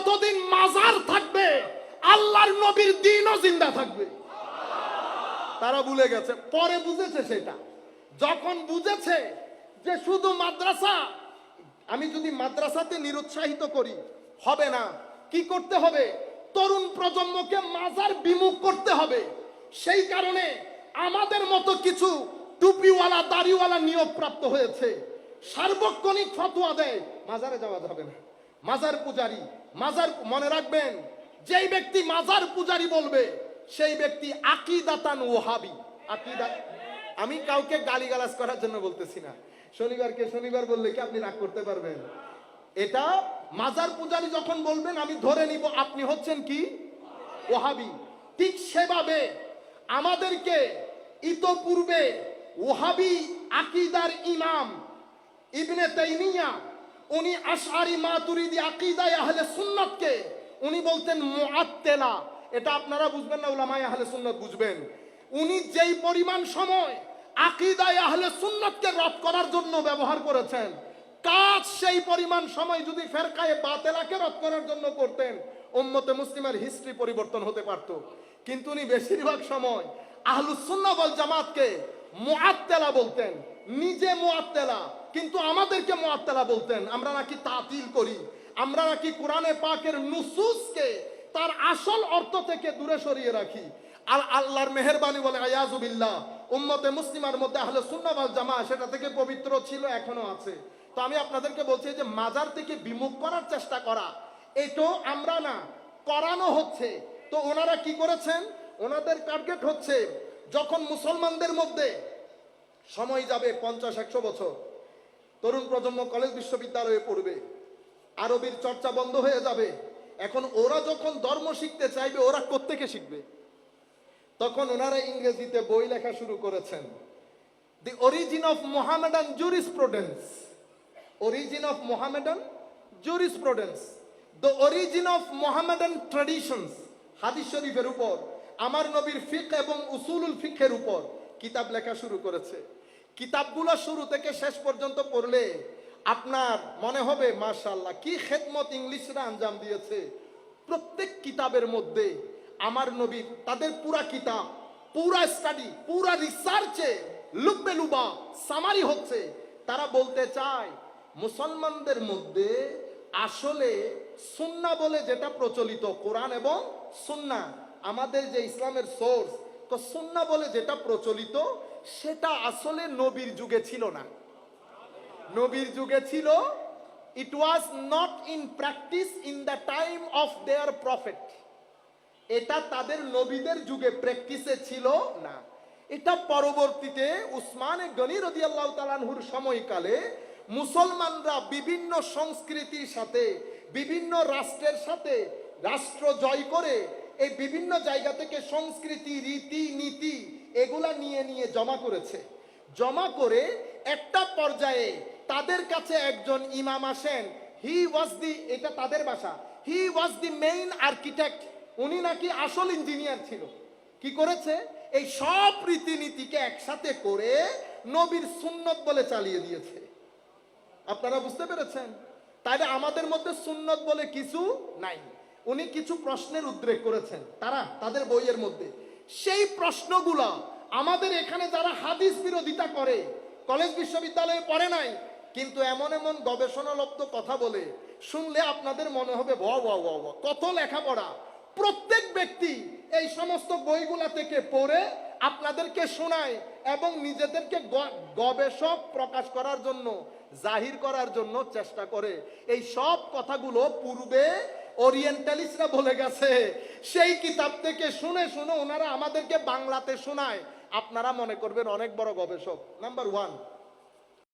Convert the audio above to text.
যতদিন মাজার থাকবে, আল্লাহর নবীর দিনও জিন্দা থাকবে। তারা ভুলে গেছে, পরে বুঝেছে সেটা। যখন বুঝেছে যে শুধু মাদ্রাসা, আমি যদি মাদ্রাসাতে নিরুৎসাহিত করি, হবে না। কি করতে হবে? তরুণ প্রজন্মকে মাজার বিমুখ করতে হবে। সেই কারণে আমাদের মতো কিছু টুপিওয়ালা, দাড়িওয়ালা নিয়োগ প্রাপ্ত হয়েছে। সার্বক্ষণিক ফতোয়া দেয়, মাজারে যাওয়া যাবে না। মাজার পূজারি, মাজার মনে রাখবেন, যেই ব্যক্তি মাজার পূজারি বলবে, সেই ব্যক্তি আকিদাতান ওহাবি। আকিদা আমি কাউকে গালিগালাজ করার জন্য বলতেছি না। শনিবারকে শনিবার বললে কি আপনি রাগ করতে পারবেন? এটা মাজার পূজারি যখন বলবেন, আমি ধরে নিব, আপনি হচ্ছেন কি? ওহাবি। ঠিক সেভাবে আমাদেরকে ইতপূর্বে ওহাবি আকিদার ইমাম ইবনে তাইমিয়া উনি আশারি মাতুরিদি আকিদায় আহলে সুন্নাতকে। উনি বলতেন মুআত্তেলা। এটা আপনারা বুঝবেন না, উলামায়ে আহলে সুন্নত বুঝবেন। উনি যেই পরিমাণ সময় আকিদায় আহলে সুন্নতকে রদ করার জন্য ব্যবহার করেছেন, কাজ সেই পরিমাণ সময় যদি ফেরকায়ে বাতেলাকে রদ করার জন্য করতেন, উম্মতে মুসলিমের হিস্ট্রি পরিবর্তন হতে পারত। কিন্তু উনি বেশিরভাগ সময় আহলুসুন্না বল জামাতকে মুআত্তেলা বলতেন। নিজে মোয়াত্তেলা। কিন্তু আমাদেরকে মুআত্তেলা বলতেন, আমরা নাকি তাতিল করি, আমরা নাকি কোরআনে পাকের নুসুসকে তার আসল অর্থ থেকে দূরে সরিয়ে রাখি। আর আল্লাহর মেহেরবানি বলে আয়াজুবিল্লাহ উম্মতে মুসলিমার মধ্যে আহলে সুন্নাহ ওয়াল জামা সেটা থেকে পবিত্র ছিল, এখনও আছে। তো আমি আপনাদেরকে বলছি যে মাজার থেকে বিমুখ করার চেষ্টা করা, এটাও আমরা না, করানো হচ্ছে। তো ওনারা কি করেছেন? ওনাদের টার্গেট হচ্ছে, যখন মুসলমানদের মধ্যে সময় যাবে পঞ্চাশ, একশো বছর। তরুণ প্রজন্ম কলেজ বিশ্ববিদ্যালয়ে পড়বে। আরবির চর্চা বন্ধ হয়ে যাবে। এখন ওরা যখন ধর্ম শিখতে চাইবে, ওরা কোত্থেকে শিখবে? তখন ওনারা ইংরেজিতে বই লেখা শুরু করেছেন। The origin of Mohammedan jurisprudence origin of Mohammedan jurisprudence the origin of Mohammedan traditions হাদিস শরীফের উপর, আমার নবীর ফিক এবং উসুলুল ফিকের উপর। কিতাব লেখা শুরু করেছে। কিতাবগুলো শুরু থেকে শেষ পর্যন্ত পড়লে আপনার মনে হবে মাশাল্লাহ কি খেদমত ইংলিশরা আঞ্জাম দিয়েছে। প্রত্যেক কিতাবের মধ্যে আমার নবীর তাদের পুরা কিতাব, পুরা স্টাডি, পুরা রিসার্চে লুব্বে লুবা সামারি হচ্ছে। তারা বলতে চায়, মুসলমানদের মধ্যে আসলে সুন্না বলে যেটা প্রচলিত, কোরআন এবং সুন্না। আমাদের যে ইসলামের সোর্স তো সুন্না বলে যেটা প্রচলিত, সেটা আসলে নবীর যুগে ছিল না। নবীর যুগে ছিল it was not in practice in the time of their prophet এটা তাদের নবীদের যুগে প্র্যাকটিসে ছিল না। এটা পরবর্তীতে উসমানে গনি রদি আল্লাহ তালানহুর সময়কালে মুসলমানরা বিভিন্ন সংস্কৃতির সাথে, বিভিন্ন রাষ্ট্রের সাথে রাষ্ট্র জয় করে এই বিভিন্ন জায়গা থেকে সংস্কৃতি, রীতি, নীতি এগুলা নিয়ে নিয়ে জমা করেছে। জমা করে একটা পর্যায়ে তাদের কাছে একজন ইমাম আসেন। হি ওয়াজ দি এটা তাদের বাসা। হি ওয়াজ দি মেইন আর্কিটেক্ট উনি নাকি আসল ইঞ্জিনিয়ার ছিল। কি করেছে? এই সব রীতিনীতিকে একসাথে করে নবীর সুন্নত বলে চালিয়ে দিয়েছে। আপনারা বুঝতে পেরেছেন? তাহলে আমাদের মধ্যে সুন্নত বলে কিছু নাই। উনি কিছু প্রশ্নের উদ্রেক করেছেন। তারা তাদের বইয়ের মধ্যে। সেই প্রশ্নগুলা আমাদের এখানে যারা হাদিস বিরোধিতা করে, কলেজ বিশ্ববিদ্যালয়ে পড়ে নাই, কিন্তু এমন এমন গবেষণালব্ধ কথা বলে, শুনলে আপনাদের মনে হবে ভ কত লেখাপড়া। প্রত্যেক ব্যক্তি এই সমস্ত বইগুলা থেকে পড়ে আপনাদেরকে শোনায় এবং নিজেদেরকে গবেষক প্রকাশ করার জন্য, জাহির করার জন্য চেষ্টা করে। এই সব কথাগুলো পূর্বে ওরিয়েন্টালিস্টরা বলে গেছে, সেই কিতাব থেকে শুনে শুনে ওনারা আমাদেরকে বাংলাতে শোনায়। আপনারা মনে করবেন অনেক বড় গবেষক। Number one.